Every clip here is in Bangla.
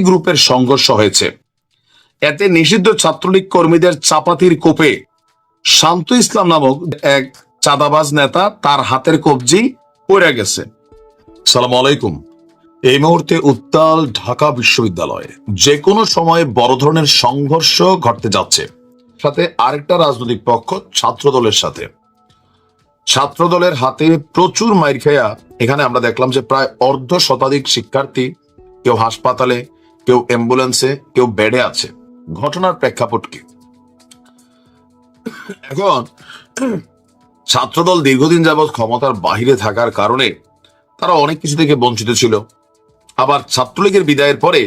গ্রুপের সংঘর্ষ হয়েছে। এতে নিষিদ্ধ ছাত্রলীগ কর্মীদের চাপাতির কোপে শান্ত ইসলাম নামক এক চাঁদাবাজ নেতা তার হাতের কবজি পড়ে গেছে। সালাম আলাইকুম। এই মুহূর্তে উত্তাল ঢাকা বিশ্ববিদ্যালয়ে যে কোনো সময়ে বড় ধরনের সংঘর্ষ ঘটতে যাচ্ছে। সাথে আরেকটা রাজনৈতিক পক্ষ ছাত্র দলের সাথে। ছাত্র দলের হাতে প্রচুর মাইর খেয়া এখানে আমরা দেখলাম যে প্রায় অর্ধ শতাধিক শিক্ষার্থী কেউ হাসপাতালে কেউ অ্যাম্বুলেন্সে কেউ বেডে আছে। ঘটনার প্রেক্ষাপট কি? এখন ছাত্রদল দীর্ঘদিন যাবৎ ক্ষমতার বাহিরে থাকার কারণে তারা অনেক কিছু থেকে বঞ্চিত ছিল। আবার ছাত্রলীগের বিদায়ের পরে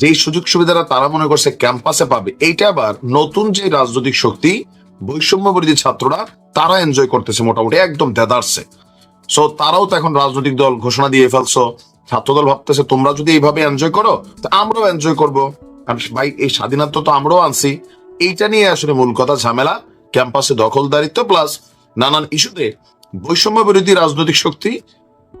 যেই সুযোগ সুবিধাটা তারা মনে করছে ক্যাম্পাসে পাবে, এইটা আবার নতুন যে রাজনৈতিক শক্তি বৈষম্য বিরোধী ছাত্ররা, তারা এনজয় করতেছে মোটামুটি, একদম দেদারছে সো তারাও তো এখন রাজনৈতিক দল ঘোষণা দিয়ে ফেলছো ছাত্রদল ভাবতেছে, তোমরা যদি এইভাবে এনজয় করো, তো আমরাও এনজয় করব। কারণ ভাই, এই স্বাধীনতা তো আমরাও আনছি। এইটা নিয়ে আসলে মূল কথা, ঝামেলা। ক্যাম্পাসে দখলদারিত্ব প্লাস নানান ইস্যুতে বৈষম্য বিরোধী রাজনৈতিক শক্তি,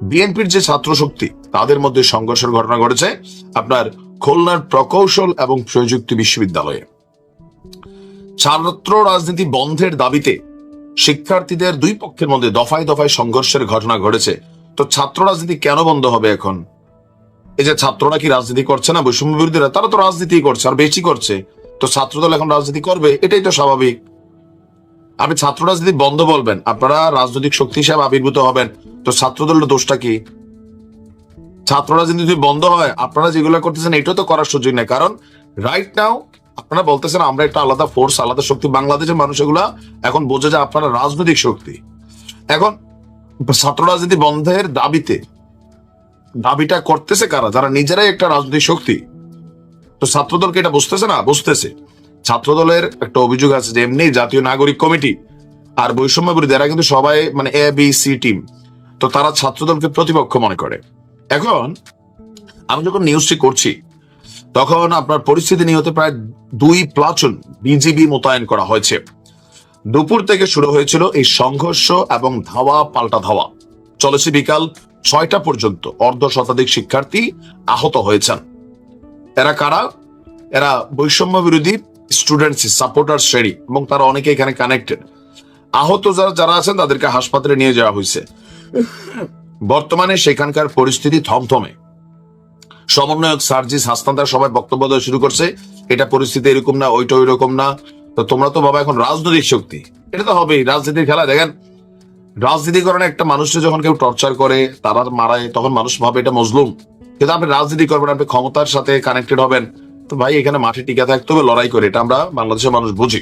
বিএনপির যে ছাত্র শক্তি, তাদের মধ্যে সংঘর্ষের ঘটনা ঘটেছে আপনার খুলনার প্রকৌশল এবং প্রযুক্তি বিশ্ববিদ্যালয়ে। ছাত্র রাজনীতি বন্ধের দাবিতে শিক্ষার্থীদের দুই পক্ষের মধ্যে দফায় দফায় সংঘর্ষের ঘটনা ঘটেছে। তো ছাত্র রাজনীতি কেন বন্ধ হবে এখন? এই যে ছাত্ররা কি রাজনীতি করছে না? বৈষম্য বিরোধীরা, তারা তো রাজনীতি করছে, আর বেশি করছে। তো ছাত্রদল এখন রাজনীতি করবে, এটাই তো স্বাভাবিক। আপনি ছাত্র রাজনীতি বন্ধ বলবেন, আপনারা রাজনৈতিক শক্তি হিসাবে আবির্ভূত হবেন, তো ছাত্রদলের দোষটা কি? ছাত্র রাজনীতি যদি বন্ধ হয়, আপনারা যেগুলো করতেছেন, এটাও তো করার সুযোগ নেই। কারণ রাইট নাও আপনারা বলতেছেন, আমরা একটা আলাদা ফোর্স আলাদা শক্তি, বাংলাদেশের মানুষ এগুলা এখন বোঝে যে আপনারা রাজনৈতিক শক্তি। এখন ছাত্র রাজনীতি বন্ধের দাবিতে দাবিটা করতেছে কারা? যারা নিজেরাই একটা রাজনৈতিক শক্তি। তো ছাত্রদলকে এটা বুঝতেছে না? বুঝতেছে। ছাত্রদলের একটা অভিযোগ আছে যে এমনি জাতীয় নাগরিক কমিটি আর বৈষম্য বিরোধী, এরা কিন্তু সবাই মানে এ বি সি টিম তো তারা ছাত্রদলকে প্রতিপক্ষ মনে করে। এখন আমি যখন নিউজটি করছি, তখন আপনার পরিস্থিতি নিয়তে প্রায় দুই প্লাটুন বিজিবি মোতায়েন করা হয়েছে। দুপুর থেকে শুরু হয়েছিল এই সংঘর্ষ এবং ধাওয়া পাল্টা ধাওয়া। চলেছে বিকাল ছয়টা পর্যন্ত অর্ধ শতাধিক শিক্ষার্থী আহত হয়েছেন। এরা কারা? এরা বৈষম্য বিরোধী স্টুডেন্টস সাপোর্টার শ্রেণি এবং তারা অনেকে এখানে কানেক্টেড আহত যারা যারা আছেন তাদেরকে হাসপাতালে নিয়ে যাওয়া হয়েছে। বর্তমানে সেখানকার পরিস্থিতি থমথমে। সমন্বয়ক সার্জিস হাসনাদার সবাই বক্তব্য দেওয়া শুরু করছে, এটা পরিস্থিতি এরকম না, ওইটা ওই রকম না তো তোমরা তো বাবা এখন রাজনৈতিক শক্তি। এটা তো হবেই, রাজনীতির খেলা। দেখেন রাজনীতি কারণে একটা মানুষকে যখন কেউ টর্চার করে, তারা মারায়, তখন মানুষ ভাবে এটা মজলুম। কিন্তু আপনি রাজনীতি করবেন, আপনি ক্ষমতার সাথে কানেক্টেড হবেন, তো ভাই, এখানে মাঠে টিকা থাকতে হবে, লড়াই করে। এটা আমরা বাংলাদেশের মানুষ বুঝি।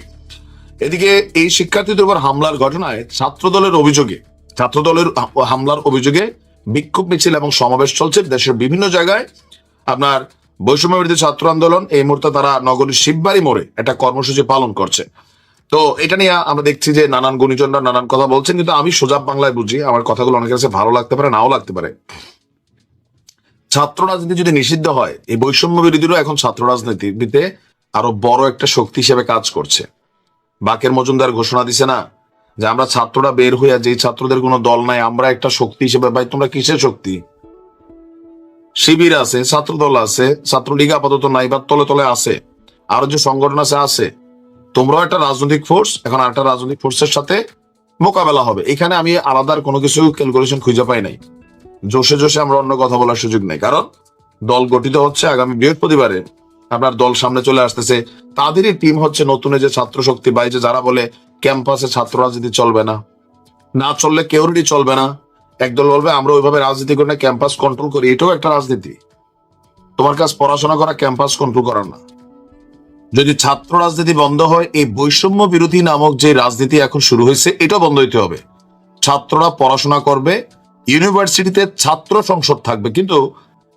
এদিকে এই শিক্ষার্থীদের উপর হামলার ঘটনায় ছাত্র দলের অভিযোগে ছাত্র দলের হামলার অভিযোগে বিক্ষোভ মিছিল এবং সমাবেশ চলছে। দেশের বিভিন্ন জায়গায় আপনার বৈষম্য ছাত্র আন্দোলন, এই মুহূর্তে তারা নগরীর শিববাড়ি মোড়ে একটা কর্মসূচি পালন করছে। তো এটা নিয়ে আমরা দেখছি যে নানান গুণীজনরা নানান কথা বলছেন, কিন্তু আমি সোজা বাংলায় বুঝি, আমার কথাগুলো অনেকের কাছে ভালো লাগতে পারে, নাও লাগতে পারে। ছাত্র রাজনীতি যদি নিষিদ্ধ হয়, এই বৈষম্য বিরোধীরাও এখন ছাত্র রাজনীতিতে আরও বড় একটা শক্তি হিসেবে কাজ করছে। বাকের মজুমদার ঘোষণা দিছে না যে আমরা ছাত্ররা বের হইয়া যে ছাত্রদের কোনো দল নাই, আমরা একটা শক্তি হিসেবে, ভাই তোমরা কিসের শক্তি? শিবির আছে ছাত্র দল আছে, ছাত্রলীগ আপাতত নাই বা তলে তলে আছে। আরও যে সংগঠন আছে আছে। তোমরাও একটা রাজনৈতিক ফোর্স এখন আরেকটা রাজনৈতিক ফোর্সের সাথে মোকাবেলা হবে। এখানে আমি আলাদার কোনো কিছু ক্যালকুলেশন খুঁজে পাই নাই। জোশে জোশে আমরা অন্য কথা বলার সুযোগ নেই। কারণ দল গঠিত হচ্ছে আগামী বৃহস্পতিবারে। আপনার দল সামনে চলে আসতেছে। তাদেরই টিম হচ্ছে নতুন যে ছাত্র শক্তি বা যে যারা বলে ক্যাম্পাসে ছাত্র রাজনীতি চলবে না। না চললে কেউরই চলবে না। একদল বলবে, আমরা ওইভাবে রাজনীতি করে না ক্যাম্পাস কন্ট্রোল করি। এটাও একটা রাজনীতি। তোমার কাজ পড়াশোনা করা ক্যাম্পাস কন্ট্রোল করা না। যদি ছাত্র রাজনীতি বন্ধ হয়, এই বৈষম্য বিরোধী নামক যে রাজনীতি এখন শুরু হয়েছে এটা বন্ধ হইতে হবে। ছাত্ররা পড়াশোনা করবে, ইউনিভার্সিটিতে ছাত্র সংসদ থাকবে। কিন্তু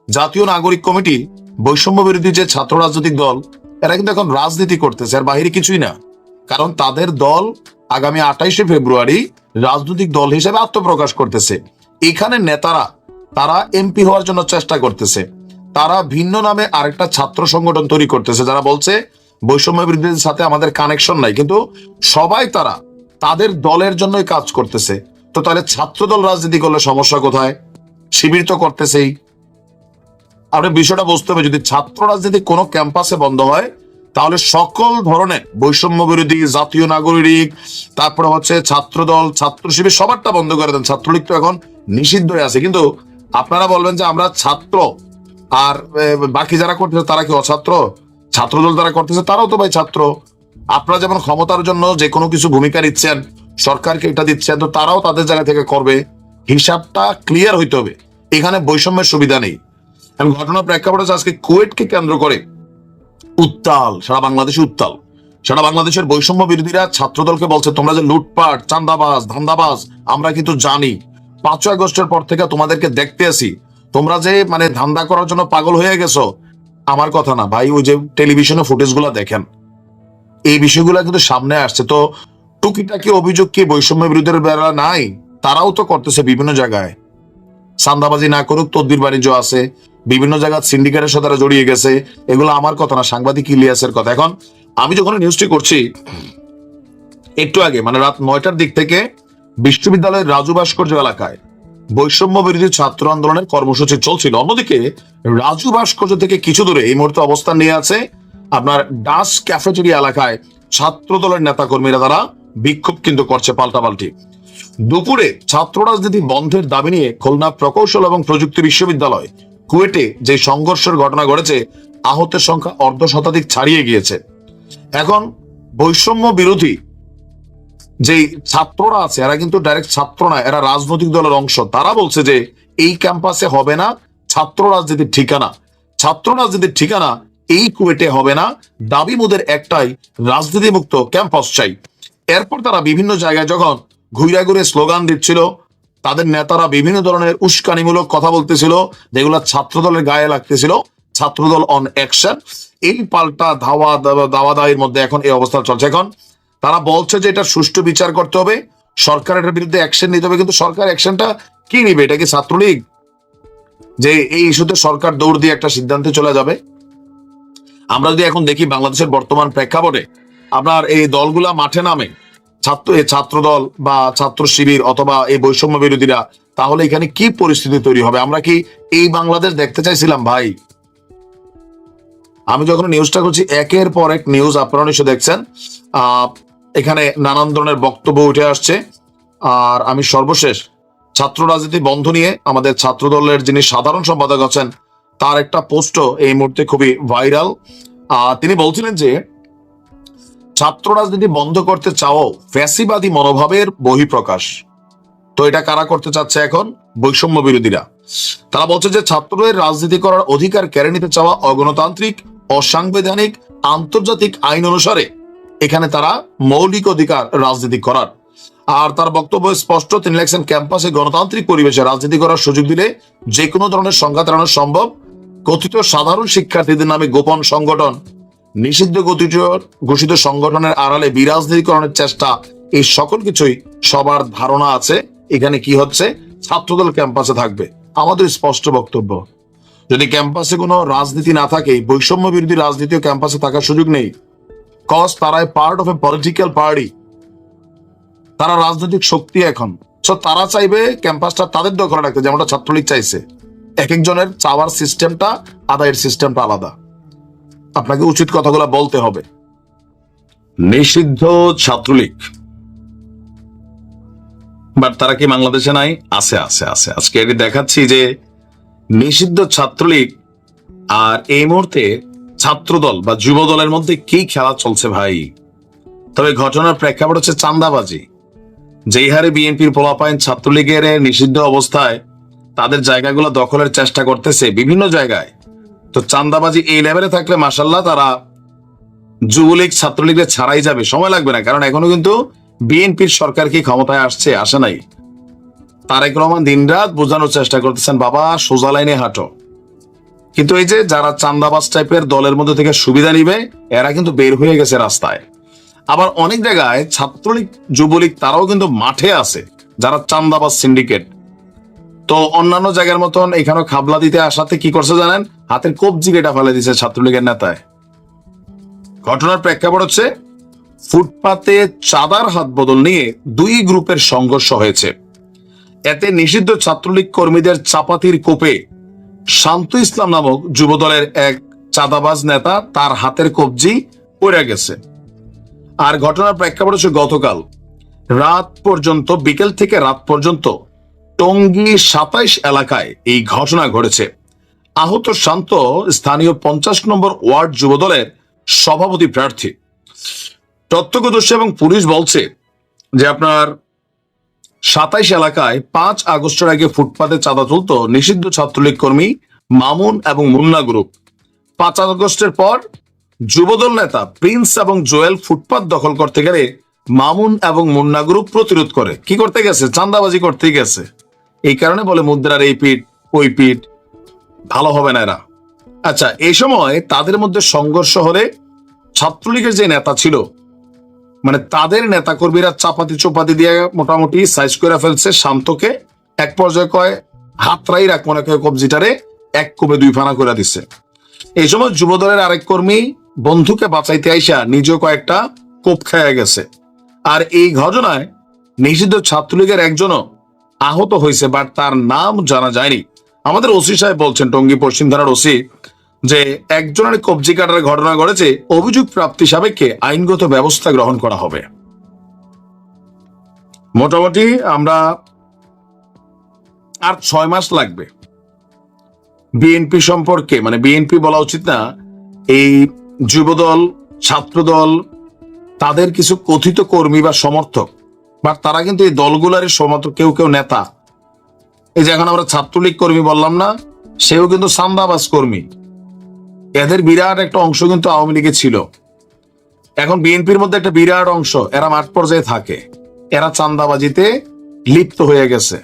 জাতীয় নাগরিক কমিটি, বৈষম্য বিরোধী যে ছাত্র রাজনৈতিক দল, এরা কিন্তু এখন রাজনীতি করতেছে, আর বাহিরে কিছুই না। কারণ তাদের দল আগামী আঠাইশে ফেব্রুয়ারি রাজনৈতিক দল হিসেবে আত্মপ্রকাশ করতেছে। এখানে নেতারা, তারা এমপি হওয়ার জন্য চেষ্টা করতেছে। তারা ভিন্ন নামে আরেকটা ছাত্র সংগঠন তৈরি করতেছে, যারা বলছে বৈষম্য বিরোধীদের সাথে আমাদের কানেকশন নাই। কিন্তু সবাই তারা, তাদের দলের জন্যই কাজ করতেছে। তো তাহলে ছাত্র দল রাজনীতি করলে সমস্যা কোথায়? শিবির তো করতেছেই। আপনি বিষয়টা বুঝতে হবে, যদি ছাত্র রাজনীতি কোনো ক্যাম্পাসে বন্ধ হয় তাহলে সকল ধরনের বৈষম্য বিরোধী জাতীয় নাগরিক, তারপরে হচ্ছে ছাত্রদল, ছাত্র শিবির, সবারটা বন্ধ করে দেন। ছাত্রলীগ তো এখন নিষিদ্ধ হয়ে আছে। কিন্তু আপনারা বলবেন যে আমরা ছাত্র, আর বাকি যারা করতেছে তারা কি অছাত্র? ছাত্রদল যারা করতেছে তারাও তো ভাই ছাত্র। আপনারা যেমন ক্ষমতার জন্য যে কোনো কিছু ভূমিকা নিচ্ছেন, সরকারকে এটা দিচ্ছেন, তো তারাও তাদের জায়গা থেকে করবে। হিসাবটা ক্লিয়ার হইতে হবে। এখানে বৈষম্যের সুবিধা নেই। ঘটনা প্রেক্ষাপটে আজকে কুয়েটকে কেন্দ্র করে উত্তাল, সারা বাংলাদেশে উত্তাল। সারা বাংলাদেশের বৈষম্য বিরোধীরা ছাত্রদলকে বলছে, তোমরা যে লুটপাট চান্দাবাজ ধান্দাবাজ, আমরা কিন্তু জানি। পাঁচই আগস্টের পর থেকে তোমাদেরকে দেখতে আসি। তোমরা যে মানে ধান্দা করার জন্য পাগল হয়ে গেছো, আমার কথা না। ভাই, ওই যে টেলিভিশনে ফুটেজগুলা দেখেন। এই বিষয়গুলো কিন্তু সামনে আসছে। তো টুকিটাকি অভিযোগ কি বৈষম্য বিরোধীদের বেলা নাই? তারাও তো করতেছে বিভিন্ন জায়গায়। সান্দাবাজি না করুক, তদ্বির বাণিজ্য আছে। বিভিন্ন জায়গায় সিন্ডিকেটের সাথে জড়িয়ে গেছে। এগুলো আমার কথা না, সাংবাদিক ইলিয়াসের কথা। এখন আমি যখন নিউজটি করছি, একটু আগে মানে রাত নয়টার দিক থেকে বিশ্ববিদ্যালয়ের রাজু ভাস্কর্য এলাকায় বৈষম্য বিরোধী ছাত্র আন্দোলনের কর্মসূচি চলছিল। অন্যদিকে রাজু ভাস্কর্য থেকে কিছু দূরে এই মুহূর্তে অবস্থান নিয়ে আছে আপনার ডাস ক্যাফেটেরিয়া এলাকায় ছাত্র দলের নেতাকর্মীরা। তারা বিক্ষোভ কিন্তু করছে পাল্টাপাল্টি। দুপুরে ছাত্র রাজনীতি বন্ধের দাবি নিয়ে খুলনা প্রকৌশল এবং প্রযুক্তি বিশ্ববিদ্যালয় কুয়েটে যে সংঘর্ষের ঘটনা ঘটেছে, আহতের সংখ্যা অর্ধ শতাধিক ছাড়িয়ে গিয়েছে। এখন বৈষম্য বিরোধী যে ছাত্ররা আছে, এরা কিন্তু ডাইরেক্ট ছাত্র না এরা রাজনৈতিক দলের অংশ। তারা বলছে যে এই ক্যাম্পাসে হবে না, ছাত্র রাজনীতির ঠিকানা। ছাত্র রাজনীতির ঠিকানা এই কুয়েটে হবে না, দাবি মোদের একটাই রাজনীতি মুক্ত ক্যাম্পাস চাই। এরপর তারা বিভিন্ন জায়গায় যখন ঘুরে ঘুরে স্লোগান দিচ্ছিল। তাদের নেতারা বিভিন্ন ধরনের উস্কানিমূলক কথা বলতেছিল, যেগুলো ছাত্রদলের গায়ে লাগতেছিল। ছাত্রদল অন অ্যাকশন এই পাল্টা ধাওয়া দাওয়া- দাওয়া দাওয়ির মধ্যে এখন এই অবস্থা চলছে। এখন তারা বলছে যে এটা সুষ্ঠু বিচার করতে হবে। সরকার এটার বিরুদ্ধে অ্যাকশন নিতে হবে, কিন্তু সরকার অ্যাকশনটা কি নিবে? এটা কি ছাত্রলীগ? যে এই ইস্যুতে সরকার দৌড় দিয়ে একটা সিদ্ধান্তে চলে যাবে। আমরা যদি এখন দেখি বাংলাদেশের বর্তমান প্রেক্ষাপটে, আপনার এই দলগুলা মাঠে নামে। ছাত্র এই ছাত্র দল বা ছাত্র শিবির অথবা এই বৈষম্য বিরোধীরা, তাহলে এখানে কি পরিস্থিতি তৈরি হবে? আমরা কি এই বাংলাদেশ দেখতে চাইছিলাম, ভাই? আমি যখন নিউজটা করছি, একের পর এক নিউজ আপনারা নিশ্চয় দেখছেন। এখানে নানান ধরনের বক্তব্য উঠে আসছে। আর আমি সর্বশেষ, ছাত্র রাজনীতি বন্ধ নিয়ে আমাদের ছাত্র দলের যিনি সাধারণ সম্পাদক আছেন, তার একটা পোস্টও এই মুহূর্তে খুবই ভাইরাল। তিনি বলছিলেন যে ছাত্র রাজনীতি বন্ধ করতে চাও ফ্যাসিবাদী মনোভাবের বহিঃপ্রকাশ। তো এটা কারা করতে চাচ্ছে এখন? বৈষম্য বিরোধীরা। তারা বলছে যে ছাত্রদের রাজনীতি করার অধিকার কেড়ে নিতে চাওয়া অগণতান্ত্রিক, অসাংবিধানিক, আন্তর্জাতিক আইন অনুসারে এখানে তারা মৌলিক অধিকার রাজনীতি করার। আর তার বক্তব্য স্পষ্ট, তিনি লেখছেন, ক্যাম্পাসে গণতান্ত্রিক পরিবেশে রাজনীতি করার সুযোগ দিলে যে কোনো ধরনের সংঘাত এড়ানো সম্ভব। কথিত সাধারণ শিক্ষার্থীদের নামে গোপন সংগঠন নিষিদ্ধ গতিত ঘোষিত সংগঠনের আড়ালে বিরাজনীতিকরণের চেষ্টা এই সকল কিছুই সবার ধারণা আছে। এখানে কি হচ্ছে? ছাত্রদল ক্যাম্পাসে থাকবে। আমাদের স্পষ্ট বক্তব্য। যদি ক্যাম্পাসে কোনো রাজনীতি না থাকে বৈষম্য বিরোধী রাজনীতিও ক্যাম্পাসে থাকার সুযোগ নেই। কজ তারাই part of a political party তারা রাজনৈতিক শক্তি এখন। সো তারা চাইবে ক্যাম্পাসটা তাদের দখলে রাখতে, যেমনটা ছাত্রলীগ চাইছে। এক একজনের চাওয়ার সিস্টেমটা আদায়ের সিস্টেমটা আলাদা। আপনাকে উচিত কথাগুলো বলতে হবে। নিষিদ্ধ ছাত্রলীগ। বাট তারা কি বাংলাদেশে নাই? আছে আছে আছে। আজকে এটি দেখাচ্ছি যে নিষিদ্ধ ছাত্রলীগ আর এই মুহূর্তে ছাত্রদল বা যুব দলের মধ্যে কি খেলা চলছে ভাই? তবে ঘটনার প্রেক্ষাপট হচ্ছে চান্দাবাজি। যেই হারে বিএনপির পোলাপাইন ছাত্রলীগের নিষিদ্ধ অবস্থায় তাদের জায়গাগুলো দখলের চেষ্টা করতেছে বিভিন্ন জায়গায়। তো চান্দাবাজি এই লেভেলে থাকলে মাসাল্লাহ তারা যুবলীগ, ছাত্রলীগের ছাড়াই যাবে। সময় লাগবে না, কারণ এখনও কিন্তু বিএনপির সরকার কি ক্ষমতায় আসছে, আসে নাই। তারেক রহমান দিনরাত বোঝানোর চেষ্টা করতেছেন, বাবা, সোজা লাইনে হাঁটো। কিন্তু এই যে যারা চান্দাবাজ টাইপের দলের মধ্যে থেকে সুবিধা নিবে, এরা কিন্তু বের হয়ে গেছে রাস্তায়। আবার অনেক জায়গায় ছাত্রলীগ, যুবলীগ তারাও কিন্তু মাঠে আছে, যারা চান্দাবাজ সিন্ডিকেট তো অন্যান্য জায়গার মতন এখানে খাবলা দিতে আসাতে কি করছে জানেন? হাতের কবজি কেটা ফেলে দিছে ছাত্রলীগের নেতায়। ঘটনার প্রেক্ষাপট হচ্ছে, ফুটপাতে চাঁদার হাত বদল নিয়ে দুই গ্রুপের সংঘর্ষ হয়েছে। এতে নিষিদ্ধ ছাত্রলীগ কর্মীদের চাপাতির কোপে শান্ত ইসলাম নামক যুবদলের এক চাঁদাবাজ নেতা তার হাতের কবজি পড়ে গেছে। আর ঘটনার প্রেক্ষাপট হচ্ছে গতকাল রাত পর্যন্ত, বিকেল থেকে রাত পর্যন্ত টঙ্গী সাতাইশ এলাকায় এই ঘটনা ঘটেছে। আহত শান্ত স্থানীয় পঞ্চাশ নম্বর ওয়ার্ড যুবদলের সভাপতি প্রার্থী। প্রত্যক্ষদর্শী এবং পুলিশ বলছে যে আপনার সাতাইশ এলাকায় পাঁচ আগস্টের আগে ফুটপাতে চাঁদা তুলত নিষিদ্ধ ছাত্রলীগ কর্মী মামুন এবং মুন্না গ্রুপ। পাঁচ আগস্টের পর যুবদল নেতা প্রিন্স এবং জোয়েল ফুটপাত দখল করতে গেলে মামুন এবং মুন্না গ্রুপ প্রতিরোধ করে। কি করতে গেছে? চান্দাবাজি করতে গেছে। এই কারণে বলে মুদ্রার এই পিঠ, ওই পিঠ ভালো হবে না এরা। আচ্ছা এই সময় তাদের মধ্যে সংঘর্ষ হলে ছাত্রলীগের যে নেতা ছিল মানে তাদের নেতা কর্মীরা চাপাতি চোপাতি দিয়ে মোটামুটি সাইজ করে ফেলছে, শান্তকে এক পর্যায়ে কয় হাতরাই রাখ, মনে করে কবজিটারে এক কোপে দুই ফানা করে দিচ্ছে এই সময় যুবদলের আরেক কর্মী বন্ধুকে বাঁচাইতে আইসা নিজেও কয়েকটা কোপ খেয়ে গেছে। আর এই ঘটনায় নিষিদ্ধ ছাত্রলীগের একজনও আহত হয়েছে, বাট তার নাম জানা যায়নি। আমাদের ওসি সাহেব বলছেন, টঙ্গী পশ্চিম থানার ওসি, যে একজনের কবজি কাটার ঘটনা ঘটেছে, অভিযোগ প্রাপ্তি সাপেক্ষে আইনগত ব্যবস্থা গ্রহণ করা হবে। মোটামুটি আমরা আর ছয় মাস লাগবে। বিএনপি সম্পর্কে মানে বিএনপি বলা উচিত না, এই যুবদল, ছাত্রদল, তাদের কিছু কথিত কর্মী বা সমর্থক, বা তারা কিন্তু এই দলগুলারই সমর্থক, কেউ কেউ নেতা এই যে এখন আমরা ছাত্রলীগ কর্মী বললাম না, সেও কিন্তু সান্দাবাজ কর্মী। এদের বিরাট একটা অংশ কিন্তু আওয়ামী লীগে ছিল। এখন বিএনপির মধ্যে একটা বিরাট অংশ, এরা মাঠ পর্যায়ে থাকে। এরা চান্দাবাজিতে লিপ্ত হয়ে গেছে।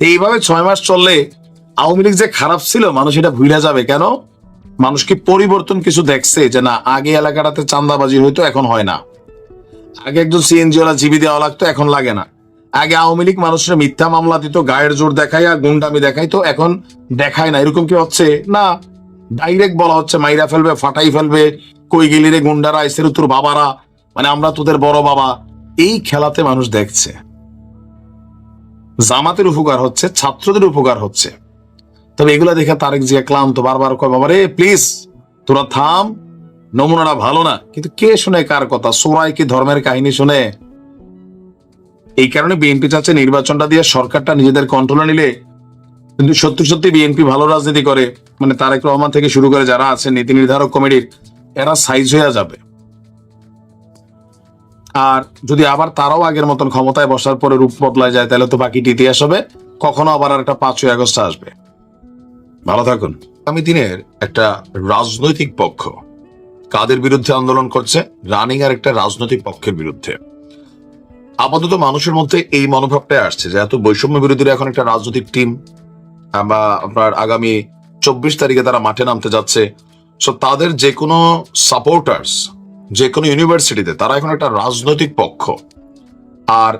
এইভাবে ছয় মাস চললে আওয়ামী লীগ যে খারাপ ছিল, মানুষ এটা ভুলে যাবে। কেন? মানুষ কি পরিবর্তন কিছু দেখছে যে না, আগে এলাকাটাতে চান্দাবাজি হইতো, এখন হয় না। আগে একজন সিএনজি ওলা জিবি দেওয়া লাগতো, এখন লাগে না। আগে আওয়ামী লীগ মানুষের মিথ্যা মামলা দিত, গায়ের জোর দেখাইয়া, গুন্ডামি দেখাইতো, এখন দেখায় না। এরকম কি হচ্ছে? না ডাইরেক্ট বলা হচ্ছে, মাইরা ফেলবে, ফাটাই ফেলবে, কই গেলি রে গুন্ডারা, এসের তোর বাবারা মানে আমরা তোদের বড় বাবা। এই খেলাতে মানুষ দেখছে। জামাতের উপকার হচ্ছে, ছাত্রদের উপকার হচ্ছে। তবে এগুলা দেখে তারেক জিয়া ক্লান্ত, বারবার কয়, বাবা রে প্লিজ তোরা থাম, নমুনাটা ভালো না। কিন্তু কে শুনে কার কথা? সোরাই কি ধর্মের কাহিনী শুনে? এই কারণে বিএনপি চাচ্ছে নির্বাচনটা দিয়ে সরকারটা নিজেদের কন্ট্রোলে নিলে। কিন্তু সত্যি সত্যি বিএনপি ভালো রাজনীতি করে। মানে তারেক রহমান থেকে শুরু করে যারা আছে নীতি নির্ধারক কমিটির, এরা সাইজ হয়ে যাবে। আর যদি আবার তারাও আগের মতন ক্ষমতায় বসার পরে রূপ বদলায় যায়, তাহলে তো বাকিটি ইতিহাস হবে। কখনো আবার একটা পাঁচই আগস্ট আসবে। ভালো থাকুন। আগামী দিনের একটা রাজনৈতিক পক্ষ কাদের বিরুদ্ধে আন্দোলন করছে? রানিং আর একটা রাজনৈতিক পক্ষের বিরুদ্ধে। আপাতত মানুষের মধ্যে এই মনোভাবটাই আসছে যে এত বৈষম্য বিরোধীরা এখন একটা রাজনৈতিক টিম বা আপনার আগামী চব্বিশ তারিখে তারা মাঠে নামতে যাচ্ছে। সো তাদের যে কোনো সাপোর্টার্স যে কোনো ইউনিভার্সিটিতে তারা এখন একটা রাজনৈতিক পক্ষ। আর